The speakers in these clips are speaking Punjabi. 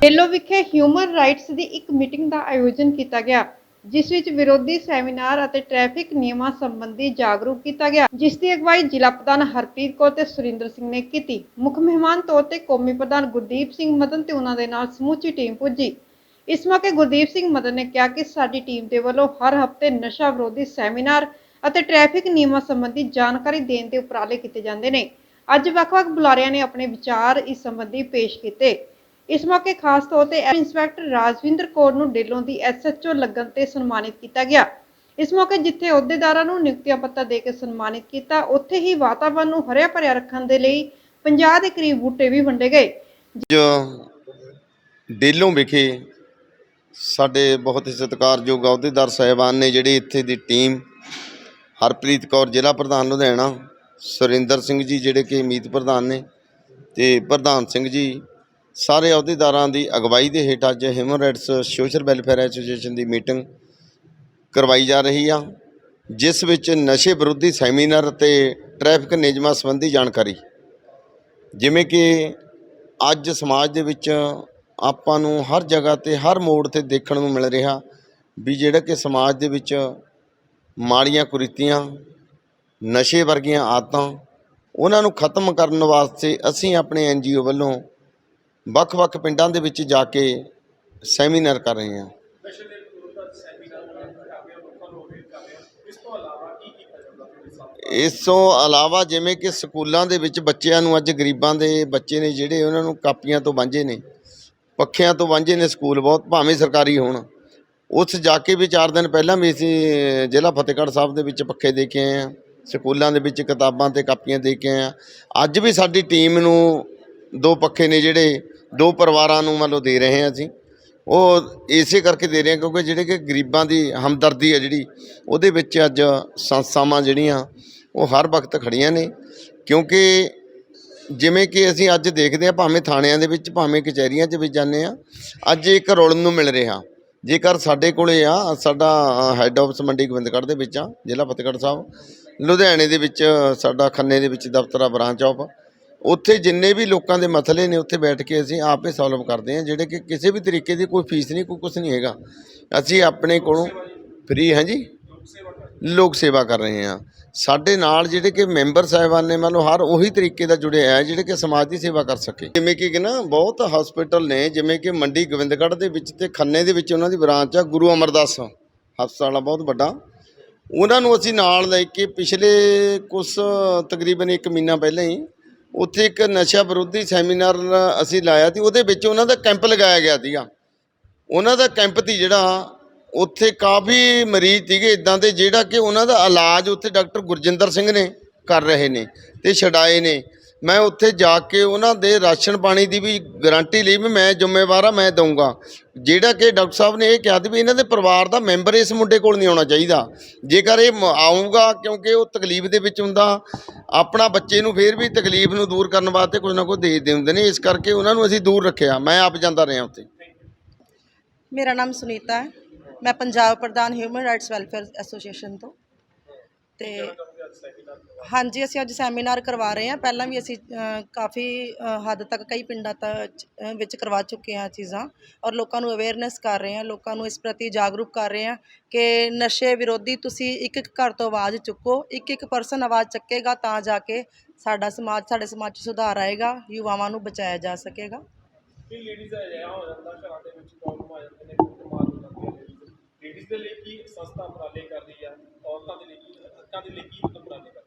ਬੇਲੋ ਵਿਖੇ ਹਿਊਮਨ ਰਾਈਟਸ ਦੀ ਇੱਕ ਮੀਟਿੰਗ ਦਾ ਆਯੋਜਨ ਕੀਤਾ ਗਿਆ, ਜਿਸ ਵਿੱਚ ਵਿਰੋਧੀ ਸੈਮੀਨਾਰ ਅਤੇ ਟ੍ਰੈਫਿਕ ਨਿਯਮਾਂ ਸੰਬੰਧੀ ਜਾਗਰੂਕ ਕੀਤਾ ਗਿਆ, ਜਿਸ ਦੀ ਅਗਵਾਈ ਜ਼ਿਲ੍ਹਾ ਪ੍ਰਧਾਨ ਹਰਪ੍ਰੀਤ ਕੌਰ ਤੇ ਸੁਰਿੰਦਰ ਸਿੰਘ ਨੇ ਕੀਤੀ। ਮੁੱਖ ਮਹਿਮਾਨ ਤੌਰ ਤੇ ਕੌਮੀ ਪ੍ਰਧਾਨ ਗੁਰਦੀਪ ਸਿੰਘ ਮਦਨ ਤੇ ਉਹਨਾਂ ਦੇ ਨਾਲ ਸਮੁੱਚੀ ਟੀਮ ਪੁੱਜੀ। ਇਸ ਮੌਕੇ ਗੁਰਦੀਪ ਸਿੰਘ ਮਦਨ ਨੇ ਕਿਹਾ ਕਿ ਸਾਡੀ ਟੀਮ ਦੇ ਵੱਲੋਂ ਹਰ ਹਫ਼ਤੇ ਨਸ਼ਾ ਵਿਰੋਧੀ ਸੈਮੀਨਾਰ ਅਤੇ ਟ੍ਰੈਫਿਕ ਨਿਯਮਾਂ ਸੰਬੰਧੀ ਜਾਣਕਾਰੀ ਦੇਣ ਦੇ ਉਪਰਾਲੇ ਕੀਤੇ ਜਾਂਦੇ ਨੇ। ਅੱਜ ਵੱਖ-ਵੱਖ ਬੁਲਾਰਿਆਂ ਨੇ ਆਪਣੇ ਵਿਚਾਰ ਇਸ ਸੰਬੰਧੀ ਪੇਸ਼ ਕੀਤੇ। ਇਸ ਮੌਕੇ ਖਾਸ ਤੌਰ ਤੇ ਇੰਸਪੈਕਟਰ ਰਾਜਵਿੰਦਰ ਕੌਰ ਨੂੰ ਡੇਲੋਂ ਦੀ ਐਸਐਚਓ ਲੱਗਣ ਤੇ ਸਨਮਾਨਿਤ ਕੀਤਾ ਗਿਆ। ਇਸ ਮੌਕੇ ਜਿੱਥੇ ਅਹੁਦੇਦਾਰਾਂ ਨੂੰ ਨਿਯੁਕਤੀਆਂ ਪੱਤਰ ਦੇ ਕੇ ਸਨਮਾਨਿਤ ਕੀਤਾ, ਉੱਥੇ ਹੀ ਵਾਤਾਵਰਣ ਨੂੰ ਹਰਿਆ ਭਰਿਆ ਰੱਖਣ ਦੇ ਲਈ 50 ਦੇ ਕਰੀਬ ਬੂਟੇ ਵੀ ਵੰਡੇ ਗਏ। ਅੱਜ ਡੇਲੋਂ ਵਿਖੇ ਸਾਡੇ ਬਹੁਤ ਹੀ ਸਤਿਕਾਰਯੋਗ ਅਹੁਦੇਦਾਰ ਸਾਹਿਬਾਨ ਨੇ ਜਿਹੜੀ ਇੱਥੇ ਦੀ ਟੀਮ ਹਰਪ੍ਰੀਤ ਕੌਰ, ਜ਼ਿਲ੍ਹਾ ਪ੍ਰਧਾਨ ਲੁਧਿਆਣਾ, ਸੁਰਿੰਦਰ ਸਿੰਘ ਜੀ, ਜਿਹੜੇ ਕਿ ਮੀਤ ਪ੍ਰਧਾਨ ਨੇ ਤੇ ਪ੍ਰਧਾਨ ਸਿੰਘ ਜੀ ਸਾਰੇ ਅਹੁਦੇਦਾਰਾਂ ਦੀ ਅਗਵਾਈ ਦੇ ਹੇਠ ਅੱਜ human rights social welfare association ਦੀ ਮੀਟਿੰਗ ਕਰਵਾਈ ਜਾ ਰਹੀ ਆ, ਜਿਸ ਵਿੱਚ ਨਸ਼ੇ ਵਿਰੋਧੀ ਸੈਮੀਨਾਰ ਤੇ ਟ੍ਰੈਫਿਕ ਨਿਯਮਾਂ ਸੰਬੰਧੀ ਜਾਣਕਾਰੀ। ਜਿਵੇਂ ਕਿ ਅੱਜ ਸਮਾਜ ਦੇ ਵਿੱਚ ਆਪਾਂ ਨੂੰ ਹਰ ਜਗ੍ਹਾ ਤੇ ਹਰ ਮੋੜ ਤੇ ਦੇਖਣ ਨੂੰ ਮਿਲ ਰਿਹਾ ਵੀ ਜਿਹੜਾ ਕਿ ਸਮਾਜ ਦੇ ਵਿੱਚ ਮਾੜੀਆਂ ਕੁਰੀਤੀਆਂ, ਨਸ਼ੇ ਵਰਗੀਆਂ ਆਦਤਾਂ, ਉਹਨਾਂ ਨੂੰ ਖਤਮ ਕਰਨ ਵਾਸਤੇ ਅਸੀਂ ਆਪਣੇ ਐਨਜੀਓ ਵੱਲੋਂ ਵੱਖ-ਵੱਖ ਪਿੰਡਾਂ ਦੇ ਵਿੱਚ ਜਾ ਕੇ ਸੈਮੀਨਾਰ ਕਰ ਰਹੇ ਹਾਂ। ਇਸ ਤੋਂ ਇਲਾਵਾ ਜਿਵੇਂ ਕਿ ਸਕੂਲਾਂ ਦੇ ਵਿੱਚ ਬੱਚਿਆਂ ਨੂੰ ਅੱਜ ਗਰੀਬਾਂ ਦੇ ਬੱਚੇ ਨੇ ਜਿਹੜੇ ਉਹਨਾਂ ਨੂੰ ਕਾਪੀਆਂ ਤੋਂ ਵਾਂਝੇ ਨੇ, ਪੱਖਿਆਂ ਤੋਂ ਵਾਂਝੇ ਨੇ ਸਕੂਲ ਬਹੁਤ, ਭਾਵੇਂ ਸਰਕਾਰੀ ਹੋਣ। ਉਸ ਜਾ ਕੇ ਵੀ 4 ਦਿਨ ਪਹਿਲਾਂ ਵੀ ਅਸੀਂ ਜ਼ਿਲ੍ਹਾ ਫਤਿਹਗੜ੍ਹ ਸਾਹਿਬ ਦੇ ਵਿੱਚ ਪੱਖੇ ਦੇ ਕੇ ਆਏ ਹਾਂ। ਸਕੂਲਾਂ ਦੇ ਵਿੱਚ ਕਿਤਾਬਾਂ ਤੇ ਕਾਪੀਆਂ ਦੇ ਕੇ ਆਏ ਹਾਂ। ਅੱਜ ਵੀ ਸਾਡੀ ਟੀਮ ਨੂੰ ਦੋ ਪੱਖੇ ਨੇ ਜਿਹੜੇ ਦੋ ਪਰਿਵਾਰਾਂ ਨੂੰ ਮੰਨ ਲਓ ਦੇ ਰਹੇ ਹਾਂ ਅਸੀਂ। ਉਹ ਇਸੇ ਕਰਕੇ ਦੇ ਰਹੇ ਹਾਂ ਕਿਉਂਕਿ ਜਿਹੜੇ ਕਿ ਗਰੀਬਾਂ ਦੀ ਹਮਦਰਦੀ ਹੈ ਜਿਹੜੀ, ਉਹਦੇ ਵਿੱਚ ਅੱਜ ਸੰਸਥਾਵਾਂ ਜਿਹੜੀਆਂ, ਉਹ ਹਰ ਵਕਤ ਖੜੀਆਂ ਨੇ। ਕਿਉਂਕਿ ਜਿਵੇਂ ਕਿ ਅਸੀਂ ਅੱਜ ਦੇਖਦੇ ਹਾਂ, ਭਾਵੇਂ ਥਾਣਿਆਂ ਦੇ ਵਿੱਚ, ਭਾਵੇਂ ਕਚਹਿਰੀਆਂ 'ਚ ਵੀ ਜਾਂਦੇ ਆ ਅੱਜ ਇੱਕ ਰੁਲਣ ਨੂੰ ਮਿਲ ਰਿਹਾ। ਜੇਕਰ ਸਾਡੇ ਕੋਲੇ ਆ, ਸਾਡਾ ਹੈੱਡ ਆਫਿਸ ਮੰਡੀ ਗੋਬਿੰਦਗੜ੍ਹ ਦੇ ਵਿੱਚ ਆ, ਜ਼ਿਲ੍ਹਾ ਫਤਿਹਗੜ੍ਹ ਸਾਹਿਬ, ਲੁਧਿਆਣੇ ਦੇ ਵਿੱਚ, ਸਾਡਾ ਖੰਨੇ ਦੇ ਵਿੱਚ ਦਫ਼ਤਰ ਆ, ਬ੍ਰਾਂਚ ਆਫ ਉੱਥੇ ਜਿੰਨੇ ਵੀ ਲੋਕਾਂ ਦੇ ਮਸਲੇ ਨੇ ਉੱਥੇ ਬੈਠ ਕੇ ਅਸੀਂ ਆਪੇ ਸੋਲਵ ਕਰਦੇ ਹਾਂ, ਜਿਹੜੇ ਕਿ ਕਿਸੇ ਵੀ ਤਰੀਕੇ ਦੀ ਕੋਈ ਫੀਸ ਨਹੀਂ, ਕੋਈ ਕੁਝ ਨਹੀਂ ਹੈਗਾ। ਅਸੀਂ ਆਪਣੇ ਕੋਲੋਂ ਫ੍ਰੀ ਹਾਂ ਜੀ। ਲੋਕ ਸੇਵਾ ਕਰ ਰਹੇ ਹਾਂ। ਸਾਡੇ ਨਾਲ ਜਿਹੜੇ ਕਿ ਮੈਂਬਰ ਸਾਹਿਬਾਨ ਨੇ ਮੰਨ ਲਓ ਹਰ ਉਹੀ ਤਰੀਕੇ ਦਾ ਜੁੜੇ ਹੈ, ਜਿਹੜੇ ਕਿ ਸਮਾਜ ਦੀ ਸੇਵਾ ਕਰ ਸਕੇ। ਜਿਵੇਂ ਕਿ ਨਾ ਬਹੁਤ ਹਸਪੀਟਲ ਨੇ, ਜਿਵੇਂ ਕਿ ਮੰਡੀ ਗੋਬਿੰਦਗੜ੍ਹ ਦੇ ਵਿੱਚ ਤੇ ਖੰਨੇ ਦੇ ਵਿੱਚ ਉਹਨਾਂ ਦੀ ਬ੍ਰਾਂਚ ਆ, ਗੁਰੂ ਅਮਰਦਾਸ ਹਸਪਤਾਲ ਆ, ਬਹੁਤ ਵੱਡਾ। ਉਹਨਾਂ ਨੂੰ ਅਸੀਂ ਨਾਲ ਲੈ ਕੇ ਪਿਛਲੇ ਕੁਝ ਤਕਰੀਬਨ 1 ਮਹੀਨਾ ਪਹਿਲਾਂ ਹੀ ਉੱਥੇ ਇੱਕ ਨਸ਼ਾ ਵਿਰੋਧੀ ਸੈਮੀਨਾਰ ਅਸੀਂ ਲਾਇਆ ਸੀ, ਉਹਦੇ ਵਿੱਚ ਉਹਨਾਂ ਦਾ ਕੈਂਪ ਲਗਾਇਆ ਗਿਆ ਸੀਗਾ। ਉਹਨਾਂ ਦਾ ਕੈਂਪ ਸੀ ਜਿਹੜਾ, ਉੱਥੇ ਕਾਫੀ ਮਰੀਜ਼ ਸੀਗੇ, ਇਦਾਂ ਦੇ ਜਿਹੜਾ ਕਿ ਉਹਨਾਂ ਦਾ ਇਲਾਜ ਉੱਥੇ ਡਾਕਟਰ ਗੁਰਜਿੰਦਰ ਸਿੰਘ ਨੇ ਕਰ ਰਹੇ ਨੇ ਤੇ ਛਡਾਏ ਨੇ। ਮੈਂ ਉੱਥੇ ਜਾ ਕੇ ਉਹਨਾਂ ਦੇ ਰਾਸ਼ਨ ਪਾਣੀ ਦੀ ਵੀ ਗਾਰੰਟੀ ਲਈ ਵੀ ਮੈਂ ਜ਼ਿੰਮੇਵਾਰ ਆ, ਮੈਂ ਦਊਂਗਾ। ਜਿਹੜਾ ਕਿ ਡਾਕਟਰ ਸਾਹਿਬ ਨੇ ਇਹ ਕਿਹਾ ਸੀ ਵੀ ਇਹਨਾਂ ਦੇ ਪਰਿਵਾਰ ਦਾ ਮੈਂਬਰ ਇਸ ਮੁੰਡੇ ਕੋਲ ਨਹੀਂ ਆਉਣਾ ਚਾਹੀਦਾ। ਜੇਕਰ ਇਹ ਮ- ਆਊਗਾ, ਕਿਉਂਕਿ ਉਹ ਤਕਲੀਫ ਦੇ ਵਿੱਚ ਹੁੰਦਾ, ਆਪਣਾ ਬੱਚੇ ਨੂੰ ਫੇਰ ਵੀ ਤਕਲੀਫ ਨੂੰ ਦੂਰ ਕਰਨ ਵਾਸਤੇ ਕੁਝ ਨਾ ਕੁਝ ਦੇ ਹੁੰਦੇ ਨੇ, ਇਸ ਕਰਕੇ ਉਹਨਾਂ ਨੂੰ ਅਸੀਂ ਦੂਰ ਰੱਖਿਆ। ਮੈਂ ਆਪ ਜਾਂਦਾ ਰਿਹਾ ਉੱਥੇ। ਮੇਰਾ ਨਾਮ ਸੁਨੀਤਾ ਹੈ। ਮੈਂ ਪੰਜਾਬ ਪ੍ਰਧਾਨ ਹਿਊਮਨ ਰਾਈਟਸ ਵੈਲਫੇਅਰ ਐਸੋਸੀਏਸ਼ਨ ਤੋਂ। ਤੇ ਹਾਂਜੀ ਅਸੀਂ ਅੱਜ ਸੈਮੀਨਾਰ ਕਰਵਾ ਰਹੇ ਹਾਂ। ਪਹਿਲਾਂ ਵੀ ਅਸੀਂ ਕਾਫੀ ਹੱਦ ਤੱਕ ਕਈ ਪਿੰਡਾਂ ਤੱਕ ਵਿੱਚ ਕਰਵਾ ਚੁੱਕੇ ਹਾਂ ਚੀਜ਼ਾਂ ਔਰ ਲੋਕਾਂ ਨੂੰ ਅਵੇਅਰਨੈਸ ਕਰ ਰਹੇ ਹਾਂ ਲੋਕਾਂ ਨੂੰ ਇਸ ਪ੍ਰਤੀ ਜਾਗਰੂਕ ਕਰ ਰਹੇ ਹਾਂ ਕਿ ਨਸ਼ੇ ਵਿਰੋਧੀ ਤੁਸੀਂ ਇੱਕ ਇੱਕ ਘਰ ਤੋਂ ਆਵਾਜ਼ ਚੁੱਕੋ ਇੱਕ ਇੱਕ ਪਰਸਨ ਆਵਾਜ਼ ਚੱਕੇਗਾ ਤਾਂ ਜਾ ਕੇ ਸਾਡਾ ਸਮਾਜ ਸਾਡੇ ਸਮਾਜ 'ਚ ਸੁਧਾਰ ਆਏਗਾ ਯੁਵਾਵਾਂ ਨੂੰ ਬਚਾਇਆ ਜਾ ਸਕੇਗਾ। ਕਈ ਲੇਡੀਜ਼ ਦਾ ਅਜਿਹਾ ਹੋ ਜਾਂਦਾ ਘਰਾਂ ਦੇ ਵਿੱਚ ਪ੍ਰੋਬਲਮ ਆ ਜਾਂਦੇ ਨੇ ਕੁੱਟ ਮਾਰ ਹੋ ਜਾਂਦੀ ਹੈ ਲੇਡੀਜ਼ ਦੇ ਲਈ ਕੀ ਸੰਸਥਾ ਉਪਰਾਲੇ ਕਰ ਰਹੀ ਆ ਔਰਤਾਂ ਦੇ ਲਈ ਕੀ ਦੇ ਲਈ ਕੀ ਉਪਰਾਲੇ ਕਰ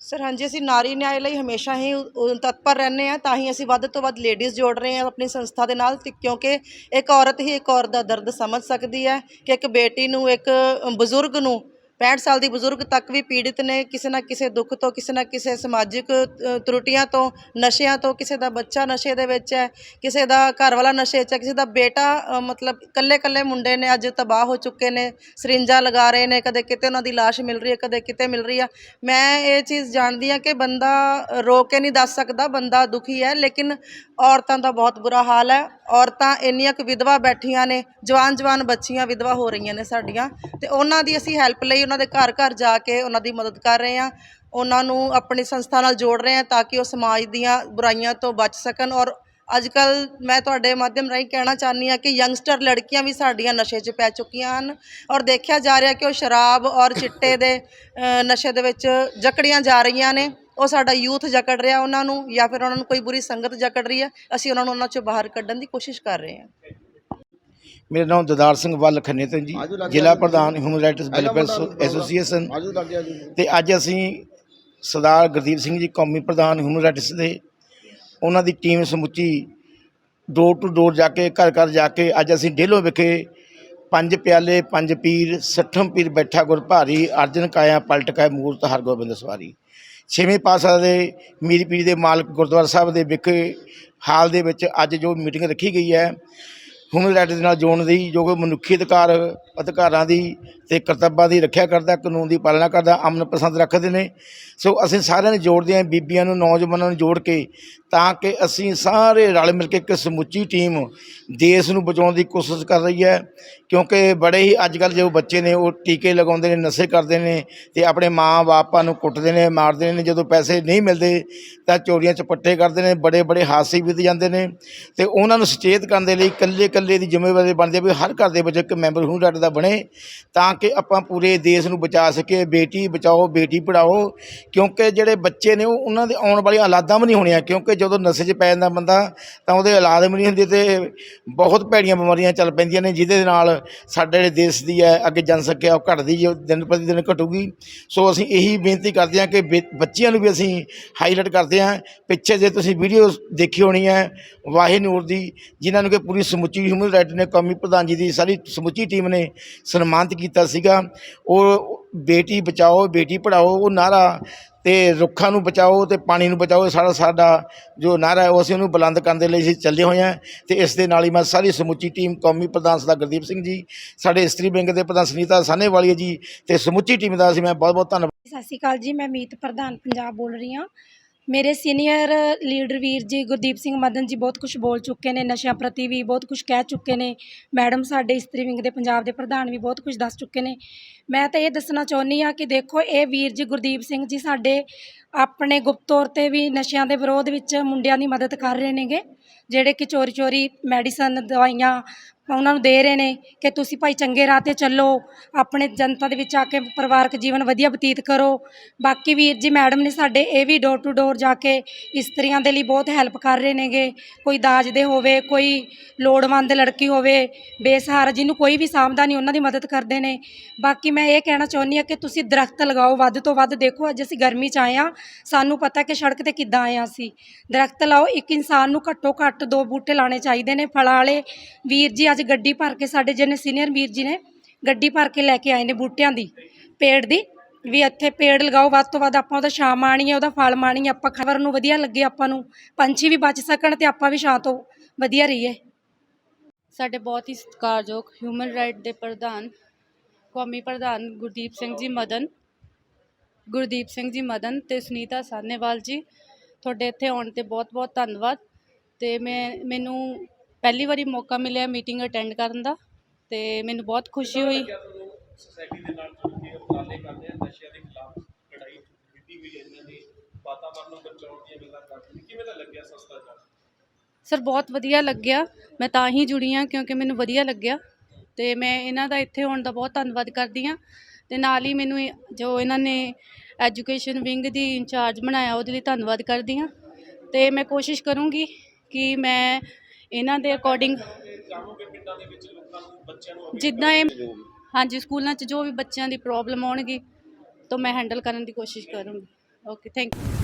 ਸਰ, ਹਾਂਜੀ, ਅਸੀਂ ਨਾਰੀ ਨਿਆਂ ਲਈ ਹਮੇਸ਼ਾ ਹੀ ਉ- ਤਤਪਰ ਰਹਿੰਦੇ ਹਾਂ, ਤਾਂ ਹੀ ਅਸੀਂ ਵੱਧ ਤੋਂ ਵੱਧ ਲੇਡੀਜ਼ ਜੋੜ ਰਹੇ ਹਾਂ ਆਪਣੀ ਸੰਸਥਾ ਦੇ ਨਾਲ, ਤੇ ਕਿਉਂਕਿ ਇੱਕ ਔਰਤ ਹੀ ਇੱਕ ਔਰਤ ਦਾ ਦਰਦ ਸਮਝ ਸਕਦੀ ਹੈ ਕਿ ਇੱਕ ਬੇਟੀ ਨੂੰ, ਇੱਕ ਬਜ਼ੁਰਗ ਨੂੰ 65 ਸਾਲ ਦੀ ਬਜ਼ੁਰਗ ਤੱਕ ਵੀ ਪੀੜਿਤ ਨੇ, ਕਿਸੇ ਨਾ ਕਿਸੇ ਦੁੱਖ ਤੋਂ, ਕਿਸੇ ਨਾ ਕਿਸੇ ਸਮਾਜਿਕ ਤਰੁੱਟੀਆਂ ਤੋਂ, ਨਸ਼ਿਆਂ ਤੋਂ, ਕਿਸੇ ਦਾ ਬੱਚਾ ਨਸ਼ੇ ਦੇ ਵਿੱਚ ਹੈ, ਕਿਸੇ ਦਾ ਘਰ ਵਾਲਾ ਨਸ਼ੇ 'ਚ ਹੈ, ਕਿਸੇ ਦਾ ਬੇਟਾ ਮਤਲਬ ਕੱਲੇ ਕੱਲੇ ਮੁੰਡੇ ਨੇ ਅੱਜ ਤਬਾਹ ਹੋ ਚੁੱਕੇ ਨੇ, ਸਰਿੰਜਾਂ ਲਗਾ ਰਹੇ ਨੇ, ਕਦੇ ਕਿਤੇ ਉਹਨਾਂ ਦੀ ਲਾਸ਼ ਮਿਲ ਰਹੀ ਹੈ, ਕਦੇ ਕਿਤੇ ਮਿਲ ਰਹੀ ਆ। ਮੈਂ ਇਹ ਚੀਜ਼ ਜਾਣਦੀ ਹਾਂ ਕਿ ਬੰਦਾ ਰੋ ਕੇ ਨਹੀਂ ਦੱਸ ਸਕਦਾ, ਬੰਦਾ ਦੁਖੀ ਹੈ, ਲੇਕਿਨ ਔਰਤਾਂ ਦਾ ਬਹੁਤ ਬੁਰਾ ਹਾਲ ਹੈ। ਔਰਤਾਂ ਇੰਨੀਆਂ ਕੁ ਵਿਧਵਾ ਬੈਠੀਆਂ ਨੇ ਜਵਾਨ ਜਵਾਨ ਬੱਚੀਆਂ ਵਿਧਵਾ ਹੋ ਰਹੀਆਂ ਨੇ ਸਾਡੀਆਂ, ਤੇ ਉਹਨਾਂ ਦੀ ਅਸੀਂ ਹੈਲਪ ਲਈ ਉਹਨਾਂ ਦੇ ਘਰ ਘਰ ਜਾ ਕੇ ਉਹਨਾਂ ਦੀ ਮਦਦ ਕਰ ਰਹੇ ਹਾਂ। ਉਹਨਾਂ ਨੂੰ ਆਪਣੀ ਸੰਸਥਾ ਨਾਲ ਜੋੜ ਰਹੇ ਹਾਂ ਤਾਂ ਕਿ ਉਹ ਸਮਾਜ ਦੀਆਂ ਬੁਰਾਈਆਂ ਤੋਂ ਬਚ ਸਕਣ। ਔਰ ਅੱਜ ਕੱਲ ਮੈਂ ਤੁਹਾਡੇ ਮਾਧਿਅਮ ਰਾਹੀਂ ਕਹਿਣਾ ਚਾਹੁੰਦੀ ਹਾਂ ਕਿ ਯੰਗਸਟਰ ਲੜਕੀਆਂ ਵੀ ਸਾਡੀਆਂ ਨਸ਼ੇ 'ਚ ਪੈ ਚੁੱਕੀਆਂ ਹਨ। ਔਰ ਦੇਖਿਆ ਜਾ ਰਿਹਾ ਕਿ ਉਹ ਸ਼ਰਾਬ ਔਰ ਚਿੱਟੇ ਦੇ ਨਸ਼ੇ ਦੇ ਵਿੱਚ ਜਕੜੀਆਂ ਜਾ ਰਹੀਆਂ ਨੇ। ਉਹ ਸਾਡਾ ਯੂਥ ਜਕੜ ਰਿਹਾ ਉਹਨਾਂ ਨੂੰ ਜਾਂ ਫਿਰ ਉਹਨਾਂ ਨੂੰ ਕੋਈ ਬੁਰੀ ਸੰਗਤ ਜਕੜ ਰਹੀ ਹੈ। ਅਸੀਂ ਉਹਨਾਂ ਨੂੰ ਉਹਨਾਂ 'ਚੋਂ ਬਾਹਰ ਕੱਢਣ ਦੀ ਕੋਸ਼ਿਸ਼ ਕਰ ਰਹੇ ਹਾਂ। ਮੇਰਾ ਨਾਮ ਦਦਾਰ ਸਿੰਘ ਵੱਲ ਖੰਨੇ ਤੋਂ ਜੀ ਜ਼ਿਲ੍ਹਾ। ਪ੍ਰਧਾਨ ਹਿਊਮਨ ਰਾਈਟਸ ਵੈਲਫੇਅਰ ਐਸੋਸੀਏਸ਼ਨ ਤੇ ਅੱਜ ਅਸੀਂ ਸਰਦਾਰ ਗੁਰਦੀਪ ਸਿੰਘ ਜੀ ਕੌਮੀ ਪ੍ਰਧਾਨ ਹਿਊਮਨ ਰਾਈਟਸ ਦੇ ਉਹਨਾਂ ਦੀ ਟੀਮ ਸਮੁੱਚੀ ਡੋਰ ਟੂ ਡੋਰ ਜਾ ਕੇ ਘਰ ਘਰ ਜਾ ਕੇ ਅੱਜ ਅਸੀਂ ਡੇਲੋ ਵਿਖੇ ਪੰਜ ਪਿਆਲੇ ਪੰਜ ਪੀਰ ਸੱਠਮ ਪੀਰ ਬੈਠਾ ਗੁਰ ਭਾਰੀ ਅਰਜਨ ਕਾਇਆ ਪਲਟ ਕਾਇਆ ਮੂਰਤ ਹਰਗੋਬਿੰਦ ਸਵਾਰੀ। ਛੇਵੇਂ ਪਾਤਸ਼ਾਹ ਦੇ ਮੀਰ ਪੀਰ ਦੇ ਮਾਲਕ ਗੁਰਦੁਆਰਾ ਸਾਹਿਬ ਦੇ ਵਿਖੇ ਹਾਲ ਦੇ ਵਿੱਚ ਅੱਜ ਜੋ ਮੀਟਿੰਗ ਰੱਖੀ ਗਈ ਹੈ ਹਿਊਮਨ ਰਾਈਟਸ ਦੇ ਨਾਲ ਜੋੜਨ ਦੀ ਜੋ ਕਿ ਮਨੁੱਖੀ ਅਧਿਕਾਰ ਅਧਿਕਾਰਾਂ ਦੀ ਤੇ ਕਰਤੱਵਾਂ ਦੀ ਰੱਖਿਆ ਕਰਦਾ, ਕਾਨੂੰਨ ਦੀ ਪਾਲਣਾ ਕਰਦਾ, ਅਮਨ ਪਸੰਦ ਰੱਖਦੇ ਨੇ। ਸੋ ਅਸੀਂ ਸਾਰਿਆਂ ਨੂੰ ਜੋੜਦੇ ਹਾਂ, ਬੀਬੀਆਂ ਨੂੰ, ਨੌਜਵਾਨਾਂ ਨੂੰ ਜੋੜ ਕੇ, ਤਾਂ ਕਿ ਅਸੀਂ ਸਾਰੇ ਰਲ ਮਿਲ ਕੇ ਇੱਕ ਸਮੁੱਚੀ ਟੀਮ ਦੇਸ਼ ਨੂੰ ਬਚਾਉਣ ਦੀ ਕੋਸ਼ਿਸ਼ ਕਰ ਰਹੀ ਹੈ। ਕਿਉਂਕਿ ਬੜੇ ਹੀ ਅੱਜ ਕੱਲ੍ਹ ਜੋ ਬੱਚੇ ਨੇ, ਉਹ ਟੀਕੇ ਲਗਾਉਂਦੇ ਨੇ, ਨਸ਼ੇ ਕਰਦੇ ਨੇ ਤੇ ਆਪਣੇ ਮਾਂ ਬਾਪਾਂ ਨੂੰ ਕੁੱਟਦੇ ਨੇ, ਮਾਰਦੇ ਨੇ, ਜਦੋਂ ਪੈਸੇ ਨਹੀਂ ਮਿਲਦੇ ਤਾਂ ਚੋਰੀਆਂ ਚਪੱਟੇ ਕਰਦੇ ਨੇ ਬੜੇ ਬੜੇ ਹਾਦਸੇ ਵੀ ਜਾਂਦੇ ਨੇ। ਤੇ ਉਹਨਾਂ ਨੂੰ ਸੁਚੇਤ ਕਰਨ ਦੇ ਲਈ ਇਕੱਲੇ ਇਕੱਲੇ ਦੀ ਜ਼ਿੰਮੇਵਾਰੀ ਬਣਦੀ ਹੈ ਵੀ ਹਰ ਘਰ ਦੇ ਵਿੱਚ ਇੱਕ ਮੈਂਬਰ ਹੁਨ ਡਾਟ ਦਾ ਬਣੇ, ਤਾਂ ਕਿ ਆਪਾਂ ਪੂਰੇ ਦੇਸ਼ ਨੂੰ ਬਚਾ ਸਕੀਏ, ਬੇਟੀ ਬਚਾਓ, ਬੇਟੀ ਪੜਾਓ ਕਿਉਂਕਿ ਜਿਹੜੇ ਬੱਚੇ ਨੇ ਉਹ, ਉਹਨਾਂ ਦੇ ਆਉਣ ਵਾਲੀਆਂ ਔਲਾਦਾਂ ਵੀ ਨਹੀਂ ਹੋਣੀਆਂ। ਕਿਉਂਕਿ ਜਦੋਂ ਨਸ਼ੇ 'ਚ ਪੈ ਜਾਂਦਾ ਬੰਦਾ, ਤਾਂ ਉਹਦੇ ਔਲਾਦ ਵੀ ਨਹੀਂ ਹੁੰਦੀ ਤੇ ਬਹੁਤ ਭੈੜੀਆਂ ਬਿਮਾਰੀਆਂ ਚੱਲ ਪੈਂਦੀਆਂ ਨੇ, ਜਿਹਦੇ ਨਾਲ ਸਾਡੇ ਜਿਹੜੇ ਦੇਸ਼ ਦੀ ਹੈ, ਅੱਗੇ ਜਨਸੰਖਿਆ ਉਹ ਘਟਦੀ ਜੋ ਦਿਨ ਪ੍ਰਤੀ ਦਿਨ ਘਟੂਗੀ। ਸੋ ਅਸੀਂ ਇਹੀ ਬੇਨਤੀ ਕਰਦੇ ਹਾਂ ਕਿ ਬੇ- ਬੱਚਿਆਂ ਨੂੰ ਵੀ ਅਸੀਂ ਹਾਈਲਾਈਟ ਕਰਦੇ ਹਾਂ। ਪਿੱਛੇ ਜੇ ਤੁਸੀਂ ਵੀਡੀਓ ਦੇਖੀ ਹੋਣੀ ਹੈ ਵਾਹਿ ਨੂਰ ਦੀ, ਜਿਨ੍ਹਾਂ ਨੂੰ ਕਿ ਪੂਰੀ ਸਮੁੱਚੀ ਹਿਊਮਨ ਰਾਈਟ ਨੇ, ਕੌਮੀ ਪ੍ਰਧਾਨ ਜੀ ਦੀ ਸਾਰੀ ਸਮੁੱਚੀ ਟੀਮ ਨੇ ਸਨਮਾਨਿਤ ਕੀਤਾ ਸੀਗਾ, ਉਹ ਬੇਟੀ ਬਚਾਓ, ਬੇਟੀ ਪੜਾਓ ਉਹ ਨਾਰਾ ਤੇ ਰੁੱਖਾਂ ਨੂੰ ਬਚਾਓ ਤੇ ਪਾਣੀ ਨੂੰ ਬਚਾਓ ਸਾਡਾ ਸਾਡਾ ਜੋ ਨਾਰਾ ਹੈ, ਉਹ ਅਸੀਂ ਉਹਨੂੰ ਬੁਲੰਦ ਕਰਨ ਦੇ ਲਈ ਅਸੀਂ ਚੱਲੇ ਹੋਏ ਹਾਂ ਤੇ ਇਸ ਦੇ ਨਾਲ ਹੀ ਮੈਂ ਸਾਰੀ ਸਮੁੱਚੀ ਟੀਮ ਕੌਮੀ ਪ੍ਰਧਾਨ ਸਰਦਾਰ ਗੁਰਦੀਪ ਸਿੰਘ ਜੀ, ਸਾਡੇ ਇਸਤਰੀ ਬੈਂਕ ਦੇ ਪ੍ਰਧਾਨ ਸੁਨੀਤਾ ਸਾਨੇਵਾਲੀਆ ਜੀ ਤੇ ਸਮੁੱਚੀ ਟੀਮ ਦਾ ਅਸੀਂ ਮੈਂ ਬਹੁਤ ਬਹੁਤ ਧੰਨਵਾਦ ਸਤਿ ਸ਼੍ਰੀ ਅਕਾਲ ਜੀ, ਮੈਂ ਮੀਤ ਪ੍ਰਧਾਨ ਪੰਜਾਬ ਬੋਲ ਰਹੀ ਹਾਂ। ਮੇਰੇ ਸੀਨੀਅਰ ਲੀਡਰ ਵੀਰ ਜੀ ਗੁਰਦੀਪ ਸਿੰਘ ਮਦਨ ਜੀ ਬਹੁਤ ਕੁਝ ਬੋਲ ਚੁੱਕੇ ਨੇ, ਨਸ਼ਿਆਂ ਪ੍ਰਤੀ ਵੀ ਬਹੁਤ ਕੁਝ ਕਹਿ ਚੁੱਕੇ ਨੇ। ਮੈਡਮ ਸਾਡੇ ਇਸਤਰੀ ਵਿੰਗ ਦੇ ਪੰਜਾਬ ਦੇ ਪ੍ਰਧਾਨ ਵੀ ਬਹੁਤ ਕੁਝ ਦੱਸ ਚੁੱਕੇ ਨੇ। ਮੈਂ ਤਾਂ ਇਹ ਦੱਸਣਾ ਚਾਹੁੰਦੀ ਹਾਂ ਕਿ ਦੇਖੋ, ਇਹ ਵੀਰ ਜੀ ਗੁਰਦੀਪ ਸਿੰਘ ਜੀ ਸਾਡੇ ਆਪਣੇ ਗੁਪਤ ਤੌਰ ਤੇ ਵੀ ਨਸ਼ਿਆਂ ਦੇ ਵਿਰੋਧ ਵਿੱਚ ਮੁੰਡਿਆਂ ਦੀ ਮਦਦ ਕਰ ਰਹੇ ਨੇਗੇ, ਜਿਹੜੇ ਕਿ ਚੋਰੀ ਚੋਰੀ ਮੈਡੀਸਨ, ਦਵਾਈਆਂ ਉਹਨਾਂ ਨੂੰ ਦੇ ਰਹੇ ਨੇ ਕਿ ਤੁਸੀਂ ਭਾਈ ਚੰਗੇ ਰਾਹ ਤੇ ਚੱਲੋ, ਆਪਣੇ ਜਨਤਾ ਦੇ ਵਿੱਚ ਆ ਕੇ ਪਰਿਵਾਰਕ ਜੀਵਨ ਵਧੀਆ ਬਤੀਤ ਕਰੋ। ਬਾਕੀ ਵੀਰ ਜੀ, ਮੈਡਮ ਨੇ ਸਾਡੇ ਇਹ ਵੀ ਡੋਰ ਟੂ ਡੋਰ ਜਾ ਕੇ ਇਸਤਰੀਆਂ ਦੇ ਲਈ ਬਹੁਤ ਹੈਲਪ ਕਰ ਰਹੇ ਨੇਗੇ। ਕੋਈ ਦਾਜ ਦੇ ਹੋਵੇ, ਕੋਈ ਲੋੜਵੰਦ ਲੜਕੀ ਹੋਵੇ, ਬੇਸਹਾਰਾ ਜਿਹਨੂੰ ਕੋਈ ਵੀ ਸਾਂਭਦਾ ਨਹੀਂ, ਉਹਨਾਂ ਦੀ ਮਦਦ ਕਰਦੇ ਨੇ। ਬਾਕੀ ਮੈਂ ਇਹ ਕਹਿਣਾ ਚਾਹੁੰਦੀ ਹਾਂ ਕਿ ਤੁਸੀਂ ਦਰਖਤ ਲਗਾਓ, ਵੱਧ ਤੋਂ ਵੱਧ ਦੇਖੋ, ਅੱਜ ਅਸੀਂ ਗਰਮੀ 'ਚ ਆਏ ਹਾਂ, ਸਾਨੂੰ ਪਤਾ ਕਿ ਸੜਕ ਤੇ ਕਿੱਦਾਂ ਆਏ ਹਾਂ ਅਸੀਂ। ਦਰਖਤ ਲਾਓ, ਇੱਕ ਇਨਸਾਨ ਨੂੰ ਘੱਟੋ ਘੱਟ ਦੋ ਬੂਟੇ ਲਾਣੇ ਚਾਹੀਦੇ ਨੇ, ਫਲਾਂ ਵਾਲੇ। ਵੀਰ ਜੀ ਅੱਜ ਗੱਡੀ ਭਰ ਕੇ ਸਾਡੇ ਜਿਹਨੇ ਸੀਨੀਅਰ ਵੀਰ ਜੀ ਨੇ ਗੱਡੀ ਭਰ ਕੇ ਲੈ ਕੇ ਆਏ ਨੇ ਬੂਟਿਆਂ ਦੀ, ਪੇੜ ਦੀ, ਵੀ ਇੱਥੇ ਪੇੜ ਲਗਾਓ, ਵੱਧ ਤੋਂ ਵੱਧ ਆਪਾਂ ਉਹਦਾ ਛਾਂ ਮਾਣੀ ਉਹਦਾ ਫਲ ਮਾਣੀ ਆਪਾਂ ਖਬਰ ਨੂੰ ਵਧੀਆ ਲੱਗੇ ਆਪਾਂ ਨੂੰ, ਪੰਛੀ ਵੀ ਬਚ ਸਕਣ ਤੇ ਆਪਾਂ ਵੀ ਛਾਂ ਤੋਂ ਵਧੀਆ ਰਹੀਏ। ਸਾਡੇ ਬਹੁਤ ਹੀ ਸਤਿਕਾਰਯੋਗ ਹਿਊਮਨ ਰਾਈਟ ਦੇ ਪ੍ਰਧਾਨ, ਕੌਮੀ ਪ੍ਰਧਾਨ ਗੁਰਦੀਪ ਸਿੰਘ ਜੀ ਮਦਨ, ਗੁਰਦੀਪ ਸਿੰਘ ਜੀ ਮਦਨ ਤੇ ਸੁਨੀਤਾ ਸਾਨੇਵਾਲ ਜੀ, ਤੁਹਾਡੇ ਇੱਥੇ ਆਉਣ ਤੇ ਬਹੁਤ-ਬਹੁਤ ਧੰਨਵਾਦ ਤੇ ਮੈਂ, ਮੈਨੂੰ ਪਹਿਲੀ ਵਾਰੀ ਮੌਕਾ ਮਿਲਿਆ ਮੀਟਿੰਗ ਅਟੈਂਡ ਕਰਨ ਦਾ ਤੇ ਮੈਨੂੰ ਬਹੁਤ ਖੁਸ਼ੀ ਹੋਈ। ਕਿਆ ਤੁਹਾਨੂੰ ਸੋਸਾਇਟੀ ਦੇ ਨਾਲ ਜੁੜ ਕੇ ਉਪਰਾਲੇ ਕਰਦੇ ਆ ਨਸ਼ਿਆਂ ਦੇ ਖਿਲਾਫ ਲੜਾਈ ਕੀਤੀ ਹੋਈ ਹੈ ਇਹਨਾਂ ਦੀ ਵਾਤਾਵਰਨ ਨੂੰ ਬਚਾਉਣ ਦੀਆਂ ਗੱਲਾਂ ਕਰਦੇ ਨੇ। ਕਿਵੇਂ ਦਾ ਲੱਗਿਆ ਸੰਸਥਾ ਦਾ ਸਰ ਬਹੁਤ ਵਧੀਆ ਲੱਗਿਆ। ਮੈਂ ਤਾਂ ਹੀ ਜੁੜੀ ਹਾਂ ਕਿਉਂਕਿ ਮੈਨੂੰ ਵਧੀਆ ਲੱਗਿਆ ਤੇ ਮੈਂ ਇਹਨਾਂ ਦਾ ਇੱਥੇ ਆਉਣ ਦਾ ਬਹੁਤ ਧੰਨਵਾਦ ਕਰਦੀ ਹਾਂ ਤੇ ਨਾਲ ਹੀ ਮੈਨੂੰ ਜੋ ਇਹਨਾਂ ਨੇ ਐਜੂਕੇਸ਼ਨ ਵਿੰਗ ਦੀ ਇੰਚਾਰਜ ਬਣਾਇਆ ਉਹਦੇ ਲਈ ਧੰਨਵਾਦ ਕਰਦੀ ਹਾਂ ਤੇ ਮੈਂ ਕੋਸ਼ਿਸ਼ ਕਰੂੰਗੀ ਕਿ ਮੈਂ ਇਹਨਾਂ ਦੇ ਅਕੋਰਡਿੰਗ ਚਾਹੋਗੇ ਪਿੰਡਾਂ ਦੇ ਵਿੱਚ ਲੋਕਾਂ ਨੂੰ ਬੱਚਿਆਂ ਨੂੰ ਜਿੱਦਾਂ ਇਹ ਹਾਂਜੀ, ਸਕੂਲਾਂ 'ਚ ਜੋ ਵੀ ਬੱਚਿਆਂ ਦੀ ਪ੍ਰੋਬਲਮ ਆਉਣਗੀ, ਤਾਂ ਮੈਂ ਹੈਂਡਲ ਕਰਨ ਦੀ ਕੋਸ਼ਿਸ਼ ਕਰੂੰਗੀ। Okay thank you